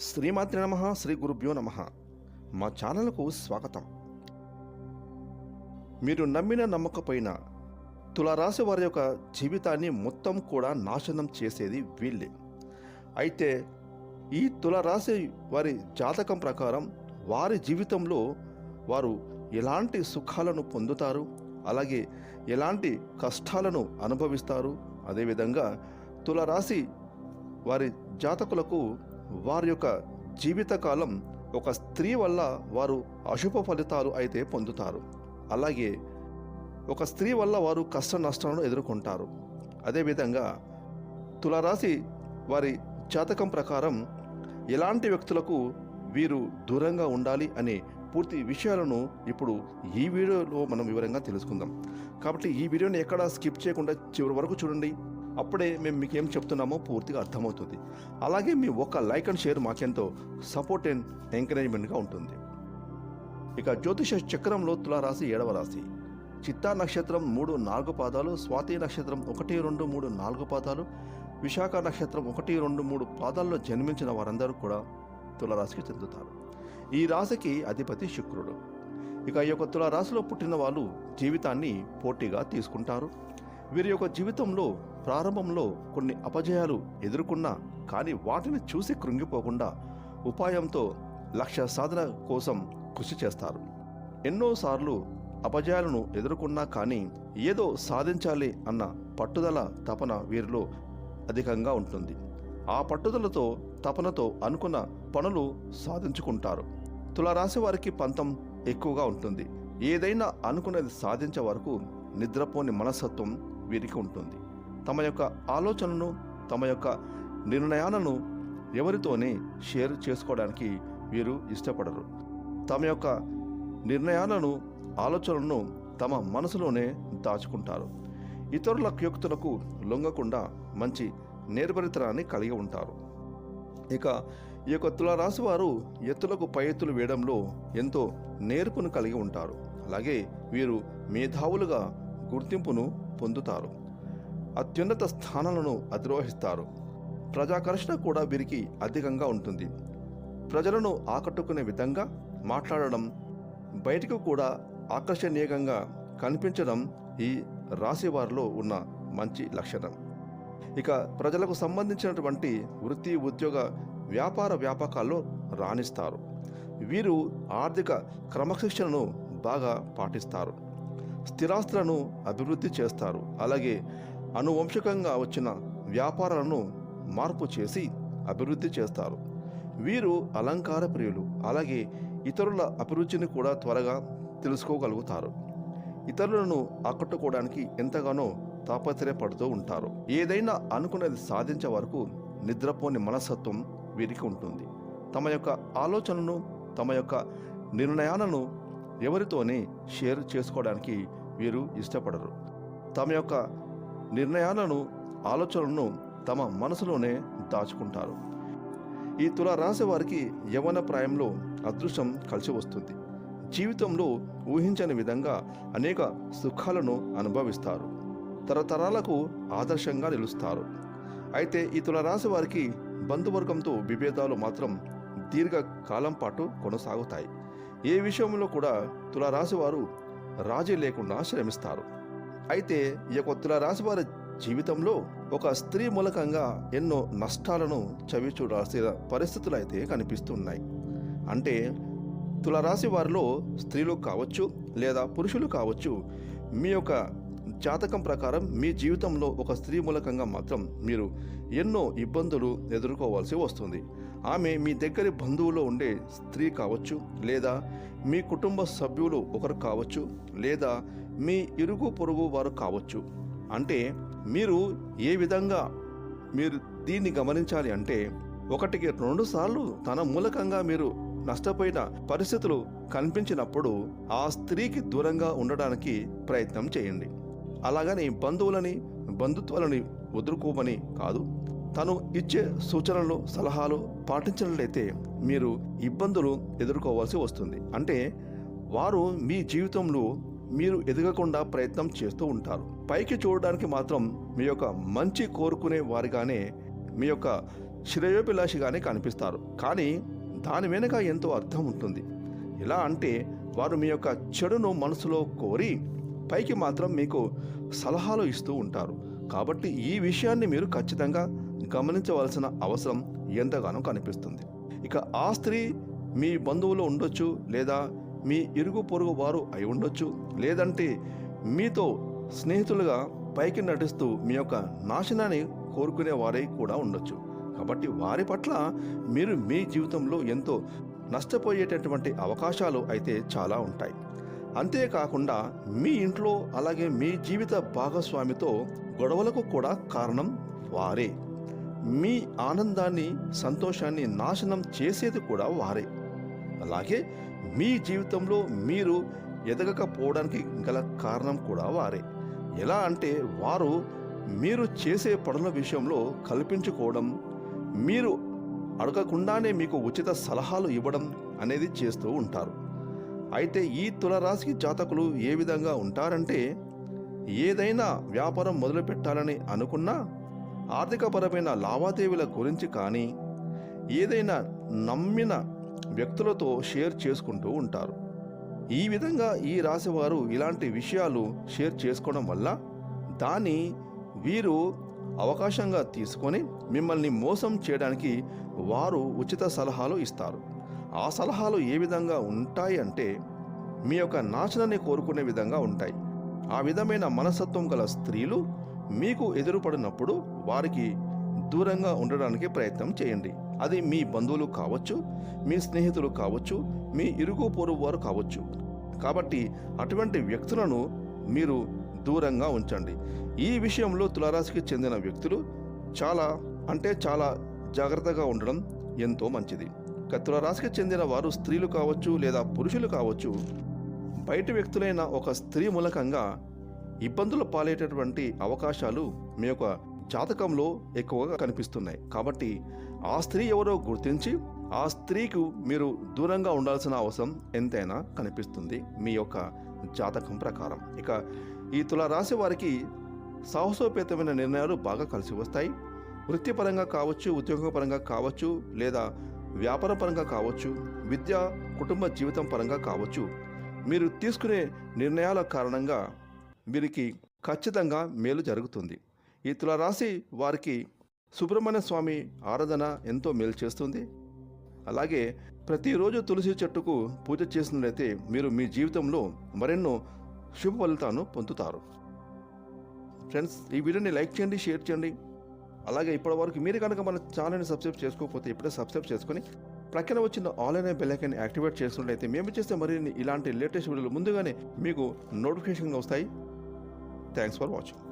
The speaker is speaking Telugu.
శ్రీమాత్రి నమ శ్రీ గురుభ్యో నమ. మా ఛానల్కు స్వాగతం. మీరు నమ్మిన నమ్మకపోయినా తులారాశి వారి యొక్క జీవితాన్ని మొత్తం కూడా నాశనం చేసేది వీళ్ళే. అయితే ఈ తులారాశి వారి జాతకం ప్రకారం వారి జీవితంలో వారు ఎలాంటి సుఖాలను పొందుతారు? అలాగే ఎలాంటి కష్టాలను అనుభవిస్తారు? అదేవిధంగా తులారాశి వారి జాతకులకు వారి యొక్క జీవితకాలం ఒక స్త్రీ వల్ల వారు అశుభ ఫలితాలు అయితే పొందుతారు. అలాగే ఒక స్త్రీ వల్ల వారు కష్ట నష్టాలను ఎదుర్కొంటారు. అదేవిధంగా తులారాశి వారి జాతకం ప్రకారం ఎలాంటి వ్యక్తులకు వీరు దూరంగా ఉండాలి అనే పూర్తి విషయాలను ఇప్పుడు ఈ వీడియోలో మనం వివరంగా తెలుసుకుందాం. కాబట్టి ఈ వీడియోని ఎక్కడ స్కిప్ చేయకుండా చివరి వరకు చూడండి. అప్పుడే మేము మీకు ఏం చెప్తున్నామో పూర్తిగా అర్థమవుతుంది. అలాగే మీ ఒక్క లైక్ అండ్ షేర్ మాకెంతో సపోర్ట్ అండ్ ఎంకరేజ్మెంట్గా ఉంటుంది. ఇక జ్యోతిష చక్రంలో తులారాశి ఏడవ రాశి. చిత్తా నక్షత్రం మూడు నాలుగు పాదాలు స్వాతి నక్షత్రం ఒకటి రెండు మూడు నాలుగు పాదాలు విశాఖ నక్షత్రం ఒకటి రెండు మూడు పాదాల్లో జన్మించిన వారందరూ కూడా తులరాశికి చెందుతారు. ఈ రాశికి అధిపతి శుక్రుడు. ఇక ఈ యొక్క తులారాశిలో పుట్టిన వాళ్ళు జీవితాన్ని పోటీగా తీసుకుంటారు. వీరి యొక్క జీవితంలో ప్రారంభంలో కొన్ని అపజయాలు ఎదుర్కొన్నా కానీ వాటిని చూసి కృంగిపోకుండా ఉపాయంతో లక్ష్య సాధన కోసం కృషి చేస్తారు. ఎన్నోసార్లు అపజయాలను ఎదుర్కొన్నా కానీ ఏదో సాధించాలి అన్న పట్టుదల తపన వీరిలో అధికంగా ఉంటుంది. ఆ పట్టుదలతో తపనతో అనుకున్న పనులు సాధించుకుంటారు. తులారాశి వారికి పంతం ఎక్కువగా ఉంటుంది. ఏదైనా అనుకున్నది సాధించే వరకు నిద్రపోని మనస్తత్వం వీరికి ఉంటుంది. తమ యొక్క ఆలోచనను తమ యొక్క నిర్ణయాలను ఎవరితోనే షేర్ చేసుకోవడానికి వీరు ఇష్టపడరు. తమ యొక్క నిర్ణయాలను ఆలోచనలను తమ మనసులోనే దాచుకుంటారు. ఇతరుల యుక్తులకు లొంగకుండా మంచి నేర్పరితనాన్ని కలిగి ఉంటారు. ఇక ఈ యొక్క తులారాశి వారు ఎత్తులకు పై ఎత్తులు వేయడంలో ఎంతో నేర్పును కలిగి ఉంటారు. అలాగే వీరు మేధావులుగా గుర్తింపును పొందుతారు. అత్యున్నత స్థానాలను అధిరోహిస్తారు. ప్రజాకర్షణ కూడా వీరికి అధికంగా ఉంటుంది. ప్రజలను ఆకట్టుకునే విధంగా మాట్లాడడం బయటకు కూడా ఆకర్షణీయంగా కనిపించడం ఈ రాశి వారిలో ఉన్న మంచి లక్షణం. ఇక ప్రజలకు సంబంధించినటువంటి వృత్తి ఉద్యోగ వ్యాపార వ్యాపకాల్లో రాణిస్తారు. వీరు ఆర్థిక క్రమశిక్షణను బాగా పాటిస్తారు. స్థిరాస్తులను అభివృద్ధి చేస్తారు. అలాగే అనువంశికంగా వచ్చిన వ్యాపారాలను మార్పు చేసి అభివృద్ధి చేస్తారు. వీరు అలంకార ప్రియులు అలాగే ఇతరుల అభిరుచిని కూడా త్వరగా తెలుసుకోగలుగుతారు. ఇతరులను ఆకట్టుకోవడానికి ఎంతగానో తాపత్రయపడుతూ ఉంటారు. ఏదైనా అనుకున్నది సాధించే వరకు నిద్రపోని మనస్తత్వం వీరికి ఉంటుంది. తమ యొక్క ఆలోచనను తమ యొక్క నిర్ణయాలను ఎవరితోనే షేర్ చేసుకోవడానికి వీరు ఇష్టపడరు. తమ యొక్క నిర్ణయాలను ఆలోచనలను తమ మనసులోనే దాచుకుంటారు. ఈ తుల రాశి వారికి యవన ప్రాయంలో అదృష్టం కలిసి వస్తుంది. జీవితంలో ఊహించని విధంగా అనేక సుఖాలను అనుభవిస్తారు. తరతరాలకు ఆదర్శంగా నిలుస్తారు. అయితే ఈ తులరాశి వారికి బంధువర్గంతో విభేదాలు మాత్రం దీర్ఘకాలం పాటు కొనసాగుతాయి. ఏ విషయంలో కూడా తులరాశి వారు రాజీ లేకుండా శ్రమిస్తారు. అయితే ఈ యొక్క తులరాశి వారి జీవితంలో ఒక స్త్రీ మూలకంగా ఎన్నో నష్టాలను చవి చూడాల్సిన పరిస్థితులు అయితే కనిపిస్తున్నాయి. అంటే తులరాశి వారిలో స్త్రీలు కావచ్చు లేదా పురుషులు కావచ్చు మీ యొక్క జాతకం ప్రకారం మీ జీవితంలో ఒక స్త్రీ మూలకంగా మాత్రం మీరు ఎన్నో ఇబ్బందులు ఎదుర్కోవాల్సి వస్తుంది. ఆమె మీ దగ్గరి బంధువులో ఉండే స్త్రీ కావచ్చు లేదా మీ కుటుంబ సభ్యులు ఒకరు కావచ్చు లేదా మీ ఇరుగు పొరుగు వారు కావచ్చు. అంటే మీరు ఏ విధంగా మీరు దీన్ని గమనించాలి అంటే ఒకటికి రెండు సార్లు తన మూలకంగా మీరు నష్టపోయిన పరిస్థితులు కనిపించినప్పుడు ఆ స్త్రీకి దూరంగా ఉండడానికి ప్రయత్నం చేయండి. అలాగని బంధువులని బంధుత్వాలని వదులుకోమని కాదు. తను ఇచ్చే సూచనలు సలహాలు పాటించినట్లయితే మీరు ఇబ్బందులు ఎదుర్కోవాల్సి వస్తుంది. అంటే వారు మీ జీవితంలో మీరు ఎదగకుండా ప్రయత్నం చేస్తూ ఉంటారు. పైకి చూడడానికి మాత్రం మీ యొక్క మంచి కోరుకునే వారిగానే మీ యొక్క శ్రేయోభిలాషిగానే కనిపిస్తారు. కానీ దాని వెనుక ఎంతో అర్థం ఉంటుంది. ఎలా అంటే వారు మీ యొక్క చెడును మనసులో కోరి పైకి మాత్రం మీకు సలహాలు ఇస్తూ ఉంటారు. కాబట్టి ఈ విషయాన్ని మీరు ఖచ్చితంగా గమనించవలసిన అవసరం ఎంతగానో కనిపిస్తుంది. ఇక ఆ స్త్రీ మీ బంధువులు ఉండొచ్చు లేదా మీ ఇరుగు పొరుగు వారు అయి ఉండొచ్చు. లేదంటే మీతో స్నేహితులుగా పైకి నటిస్తూ మీ యొక్క నాశనాన్ని కోరుకునే వారే కూడా ఉండొచ్చు. కాబట్టి వారి పట్ల మీరు మీ జీవితంలో ఎంతో నష్టపోయేటటువంటి అవకాశాలు అయితే చాలా ఉంటాయి. అంతేకాకుండా మీ ఇంట్లో అలాగే మీ జీవిత భాగస్వామితో గొడవలకు కూడా కారణం వారే. మీ ఆనందాన్ని సంతోషాన్ని నాశనం చేసేది కూడా వారే. అలాగే మీ జీవితంలో మీరు ఎదగకపోవడానికి గల కారణం కూడా వారే. ఎలా అంటే వారు మీరు చేసే పనుల విషయంలో కల్పించుకోవడం మీరు అడగకుండానే మీకు ఉచిత సలహాలు ఇవ్వడం అనేది చేస్తూ ఉంటారు. అయితే ఈ తులరాశి జాతకులు ఏ విధంగా ఉంటారంటే ఏదైనా వ్యాపారం మొదలు పెట్టాలని అనుకున్నా ఆర్థికపరమైన లావాదేవీల గురించి కానీ ఏదైనా నమ్మిన వ్యక్తులతో షేర్ చేసుకుంటూ ఉంటారు. ఈ విధంగా ఈ రాశివారు ఇలాంటి విషయాలు షేర్ చేసుకోవడం వల్ల దాన్ని వీరు అవకాశంగా తీసుకొని మిమ్మల్ని మోసం చేయడానికి వారు ఉచిత సలహాలు ఇస్తారు. ఆ సలహాలు ఏ విధంగా ఉంటాయి అంటే మీ యొక్క నాశనాన్ని కోరుకునే విధంగా ఉంటాయి. ఆ విధమైన మనస్తత్వం గల స్త్రీలు మీకు ఎదురుపడినప్పుడు వారికి దూరంగా ఉండడానికి ప్రయత్నం చేయండి. అది మీ బంధువులు కావచ్చు మీ స్నేహితులు కావచ్చు మీ ఇరుగు పొరుగు వారు కావచ్చు. కాబట్టి అటువంటి వ్యక్తులను మీరు దూరంగా ఉంచండి. ఈ విషయంలో తులారాశికి చెందిన వ్యక్తులు చాలా అంటే చాలా జాగ్రత్తగా ఉండడం ఎంతో మంచిది. తులారాశికి చెందిన వారు స్త్రీలు కావచ్చు లేదా పురుషులు కావచ్చు బయట వ్యక్తులైన ఒక స్త్రీ మూలకంగా ఇబ్బందులు పాలేటటువంటి అవకాశాలు మీ యొక్క జాతకంలో ఎక్కువగా కనిపిస్తున్నాయి. కాబట్టి ఆ స్త్రీ ఎవరో గుర్తించి ఆ స్త్రీకు మీరు దూరంగా ఉండాల్సిన అవసరం ఎంతైనా కనిపిస్తుంది మీ యొక్క జాతకం ప్రకారం. ఇక ఈ తుల రాశి వారికి సాహసోపేతమైన నిర్ణయాలు బాగా కలిసి వస్తాయి. వృత్తిపరంగా కావచ్చు ఉద్యోగపరంగా కావచ్చు లేదా వ్యాపారపరంగా కావచ్చు విద్య కుటుంబ జీవితం పరంగా కావచ్చు మీరు తీసుకునే నిర్ణయాల కారణంగా వీరికి ఖచ్చితంగా మేలు జరుగుతుంది. ఈ తులారాశి వారికి సుబ్రహ్మణ్య స్వామి ఆరాధన ఎంతో మేలు చేస్తుంది. అలాగే ప్రతిరోజు తులసి చెట్టుకు పూజ చేసినట్లయితే మీరు మీ జీవితంలో మరెన్నో శుభ ఫలితాలను పొందుతారు. ఫ్రెండ్స్ ఈ వీడియోని లైక్ చేయండి షేర్ చేయండి. అలాగే ఇప్పటివరకు మీరు కనుక మన ఛానల్ని సబ్స్క్రైబ్ చేసుకోకపోతే ఇప్పుడే సబ్స్క్రైబ్ చేసుకొని ప్రక్కన వచ్చిన ఆన్లైన్ బెల్ ఐకాన్ యాక్టివేట్ చేసినట్లయితే మేము చేస్తే మరిన్ని ఇలాంటి లేటెస్ట్ వీడియోలు ముందుగానే మీకు నోటిఫికేషన్గా వస్తాయి. Thanks for watching.